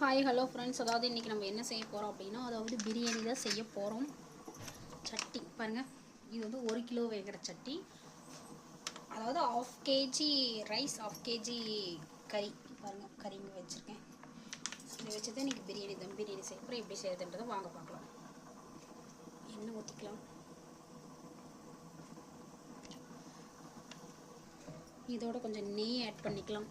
Hi hello friends அதாவது இன்றைக்கி நம்ம என்ன செய்ய போகிறோம் அப்படின்னா அதாவது பிரியாணி தான் செய்ய போகிறோம் சட்டி பாருங்கள் இது வந்து ஒரு கிலோ வேகிற சட்டி. அதாவது half KG rice half KG கறி. பாருங்கள் கறி இங்கே வச்சுருக்கேன். இதை வச்சு தான் இன்றைக்கி பிரியாணி தம் பிரியாணி செய்ய போகிறோம் எப்படி செய்யறதுன்றதை வாங்க பார்க்கலாம். எண்ணெய் ஊற்றிக்கலாம் இதோட கொஞ்சம் நெய் ஆட் பண்ணிக்கலாம்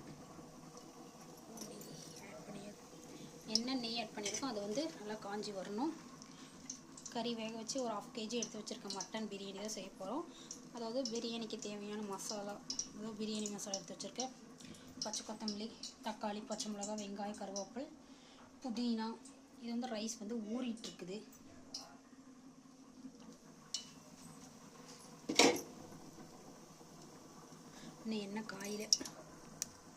ஆட் பண்ணி ஆட் பண்ணியிருக்கோம். அது வந்து நல்லா காஞ்சி வரணும். கறி வேக வச்சு ஒரு ஆஃப் கேஜி எடுத்து வச்சுருக்க மட்டன் பிரியாணி தான் செய்ய போகிறோம் அதாவது பிரியாணிக்கு தேவையான மசாலா அதாவது பிரியாணி மசாலா எடுத்து வச்சுருக்கேன். பச்சை கொத்தமல்லி தக்காளி பச்சை மிளகா வெங்காயம் கருவேப்பில் புதினா இது வந்து ரைஸ் வந்து ஊறிட்டுருக்குது இன்னும் எண்ணெய் காயில்.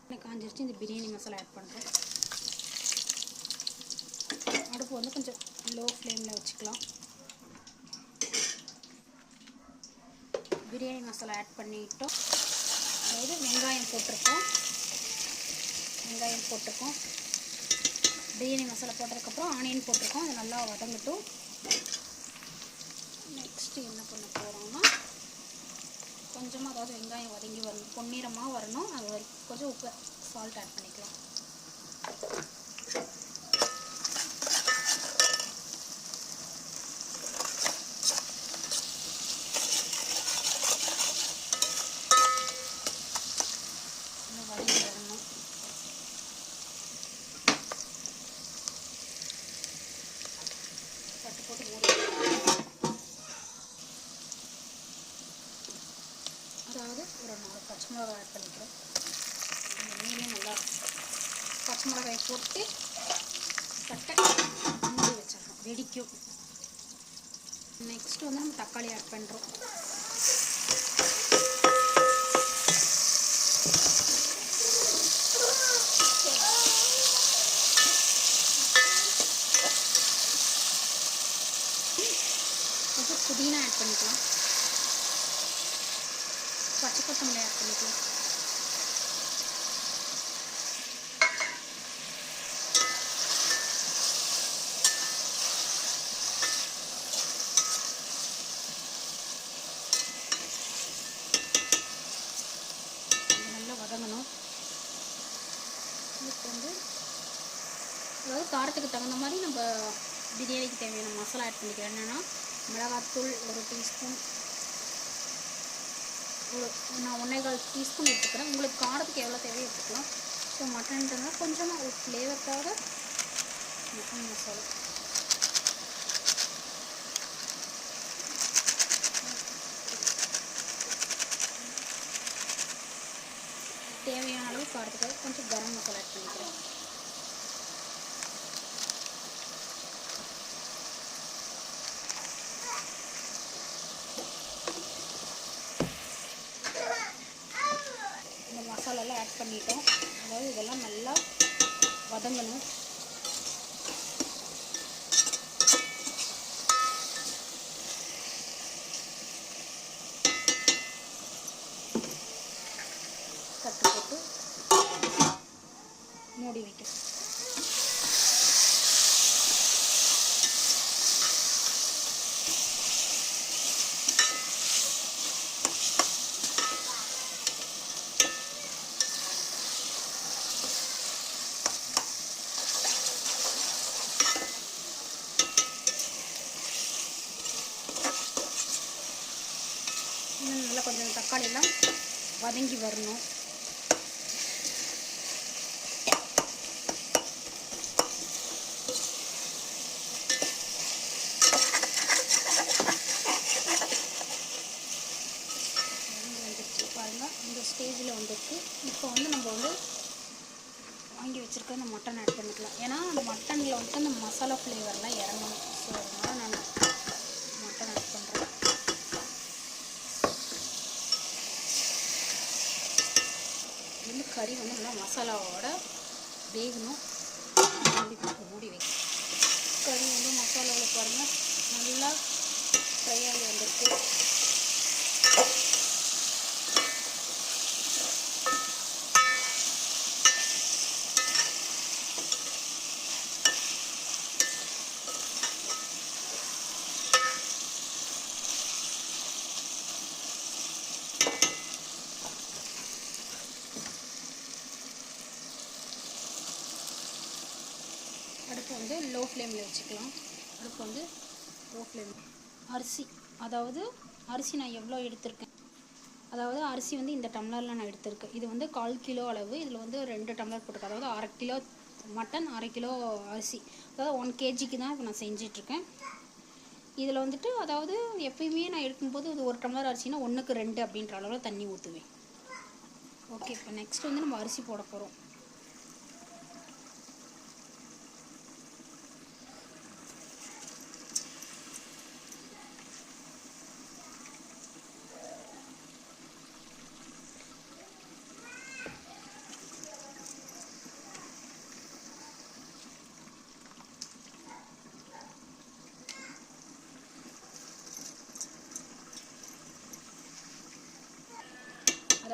எண்ணெய் காஞ்சிருச்சு இந்த பிரியாணி மசாலா ஆட் பண்ணுறேன் அடுப்பு வந்து கொஞ்சம் லோ ஃப்ளேமில் வச்சுக்கலாம். பிரியாணி மசாலா ஆட் பண்ணிட்டோம். அதாவது வெங்காயம் போட்டிருக்கோம். வெங்காயம் போட்டிருக்கோம். பிரியாணி மசாலா போட்டதுக்கப்புறம் ஆனியன் போட்டிருக்கோம். அது நல்லா வதங்கட்டும். நெக்ஸ்ட்டு என்ன பண்ண போகிறோம்னா கொஞ்சமாக அதாவது வெங்காயம் வதங்கி வரணும். பொன்னிறமாக வரணும். அது வரைக்கும் கொஞ்சம் உப்பு சால்ட் ஆட் பண்ணிக்கலாம் இன்னும் வதங்கி வரணும் தட்டு போட்டு மூடி வைக்கலாம். அதாவது ஒரு நாலு பச்சை மிளகாய் ஆட் பண்ணிக்கிறோம் இந்த மீனையும் நல்லா பச்சை மிளகாய் போட்டு பட்டை மூடி வச்சிடறோம் வெடிக்கும் நெக்ஸ்ட் வந்து நம்ம தக்காளி ஆட் பண்ணுறோம் கொஞ்சம் புதினா ஆட் பண்ணிக்கலாம் பச்சை கொத்தமல்லி ஆட் பண்ணிக்கலாம் இது நல்லா வதங்கணும் இதுக்கு வந்து அதாவது காரத்துக்கு தகுந்த மாதிரி நம்ம பிரியாணிக்கு தேவையான மசாலா ஆட் பண்ணிக்கிறோம் என்னென்னா மிளகாத்தூள் ஒரு டீஸ்பூன் ஒரு நான் ஒன்றே கால் டீஸ்பூன் எடுத்துக்கிறேன். உங்களுக்கு காரத்துக்கு எவ்வளோ தேவையோ எடுத்துக்கலாம். ஸோ மட்டன்றதுனால கொஞ்சமாக ஒரு ஃப்ளேவருக்காக மட்டன் மசாலா தேவையான அளவு காரத்துக்காக கொஞ்சம் கரம் மசாலா ஆட் பண்ணிக்கிறேன் இந்த மசாலாலாம் ஆட் பண்ணிட்டோம் அதாவது இதெல்லாம் நல்லா வதங்கணும் தட்டு போட்டு மூடி வைக்கணும் இன்னும் நல்லா கொஞ்சம் தக்காளி எல்லாம் வதங்கி வரணும் வதங்கி பாருங்க இந்த ஸ்டேஜில் வந்துருக்கு இப்போ வந்து நம்ம வந்து வாங்கி வச்சுருக்க இந்த மட்டன் ஆட் பண்ணிக்கலாம். ஏன்னா அந்த மட்டனில் வந்துட்டு அந்த மசாலா ஃப்ளேவர்லாம் இறங்கணும். ஸோ அதனால் நான் மட்டன் ஆட் பண்ணுறேன் வந்து கறி வந்து நல்லா மசாலாவோட வேகணும். மூடி மூடி வைக்கணும் கறி வந்து மசாலாவில் பாருங்கள் நல்லா ஃப்ரை ஆகி வந்திருக்கு. அடுப்பு வந்து லோ ஃப்ளேமில் வச்சுக்கலாம். அடுப்பு வந்து லோ ஃப்ளேம் அரிசி அதாவது அரிசி நான் எவ்வளோ எடுத்திருக்கேன்? அதாவது அரிசி வந்து இந்த டம்ளரில் நான் எடுத்திருக்கேன். இது வந்து கால் கிலோ அளவு. இதில் வந்து ரெண்டு டம்ளர் போட்டிருக்கேன். அதாவது அரை கிலோ மட்டன் அரை கிலோ அரிசி. அதாவது ஒன் கேஜிக்கு தான் இப்போ நான் செஞ்சிட்ருக்கேன். இதில் வந்துட்டு அதாவது எப்பயுமே நான் எடுக்கும்போது இது ஒரு டம்ளர் அரிசினா ஒன்றுக்கு ரெண்டு அப்படின்ற அளவில் தண்ணி ஊற்றுவேன் ஓகே இப்போ நெக்ஸ்ட் வந்து நம்ம அரிசி போட போகிறோம்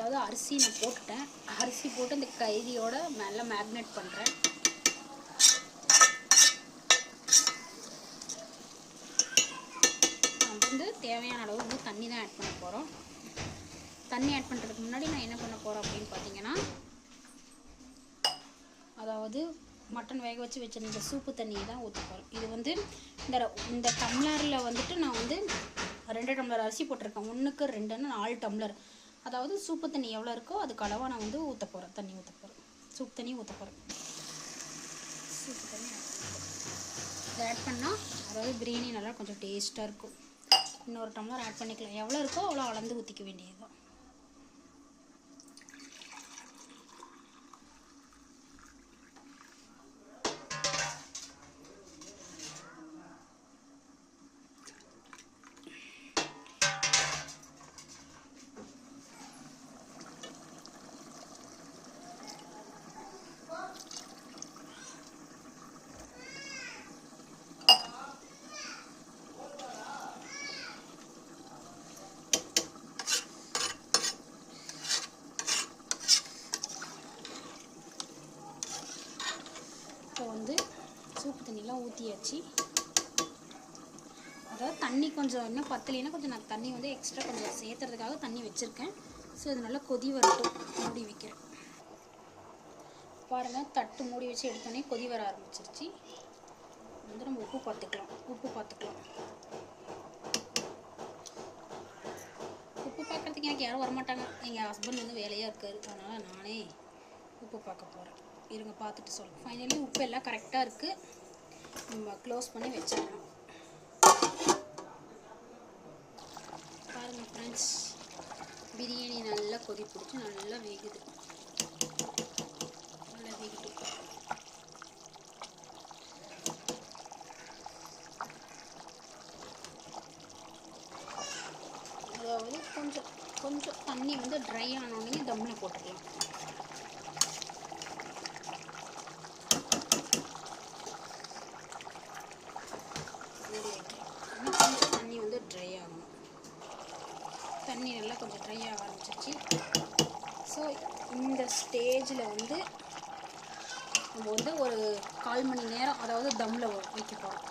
அதாவது அரிசி நான் போட்டுட்டேன். அரிசி போட்டு இந்த கைதியோட நல்லா மேக்னேட் பண்ணுறேன் நான் வந்து தேவையான அளவு வந்து தண்ணி தான் ஆட் பண்ண போகிறோம் தண்ணி ஆட் பண்ணுறதுக்கு முன்னாடி நான் என்ன பண்ண போகிறேன் அப்படின்னு பார்த்தீங்கன்னா அதாவது மட்டன் வேக வச்சு வச்ச இந்த சூப்பு தண்ணியை தான் ஊற்ற போகிறோம் இது வந்து இந்த இந்த டம்ளரில் வந்துட்டு நான் வந்து ரெண்டு டம்ளர் அரிசி போட்டிருக்கேன். ஒன்றுக்கு ரெண்டுன்னு நாலு டம்ளர் அதாவது சூப்பு தண்ணி எவ்வளோ இருக்கோ அதுக்கு அளவாக நான் வந்து ஊற்ற போகிறேன் தண்ணி ஊற்ற போகிறேன் சூப் தண்ணி ஊற்ற போகிறேன் சூப்பு தண்ணி இதை ஆட் பண்ணால் அதாவது பிரியாணி நல்லா கொஞ்சம் டேஸ்ட்டாக இருக்கும். இன்னொரு டம்ளர் ஆட் பண்ணிக்கலாம். எவ்வளோ இருக்கோ அவ்வளோ அளந்து ஊற்றிக்க வேண்டியது தான் இப்போ வந்து எல்லாம் ஊற்றியாச்சு அதாவது தண்ணி கொஞ்சம் இன்னும் பத்தலைன்னா கொஞ்சம் நான் தண்ணி வந்து எக்ஸ்ட்ரா கொஞ்சம் சேர்த்துறதுக்காக தண்ணி வச்சுருக்கேன். ஸோ இது நல்லா கொதி வரட்டும். மூடி வைக்கிறேன். பாருங்கள் தட்டு மூடி வச்சு எடுத்தோடனே கொதி வர ஆரம்பிச்சிருச்சு. வந்து நம்ம உப்பு பார்த்துக்கலாம். உப்பு பார்த்துக்கலாம். உப்பு பார்க்குறதுக்கு எனக்கு யாரும் வரமாட்டாங்க. எங்கள் ஹஸ்பண்ட் வந்து வேலையாக இருக்காரு. அதனால் நானே உப்பு பார்க்க போகிறேன் இருங்க பார்த்துட்டு சொல்லுங்கள் ஃபைனலி உப்பு எல்லாம் கரெக்டாக இருக்குது நம்ம க்ளோஸ் பண்ணி வச்சிடலாம். பாருங்கள் ஃப்ரெண்ட்ஸ் பிரியாணி நல்லா கொதி பிடிச்சி நல்லா வேகுது. நல்லா வேகுது. அதாவது கொஞ்சம் கொஞ்சம் தண்ணி வந்து ட்ரை ஆனோடனே தம்மில் போட்டுக்கலாம் மூடி வைக்கலாம் இன்னும் கொஞ்சம் தண்ணி வந்து ட்ரை ஆகணும் தண்ணி நல்லா கொஞ்சம் ட்ரை ஆக ஆரம்பிச்சிருச்சு. ஸோ இந்த ஸ்டேஜில் வந்து நம்ம வந்து ஒரு கால் மணி நேரம் அதாவது தம்மில் வைக்க போகிறோம்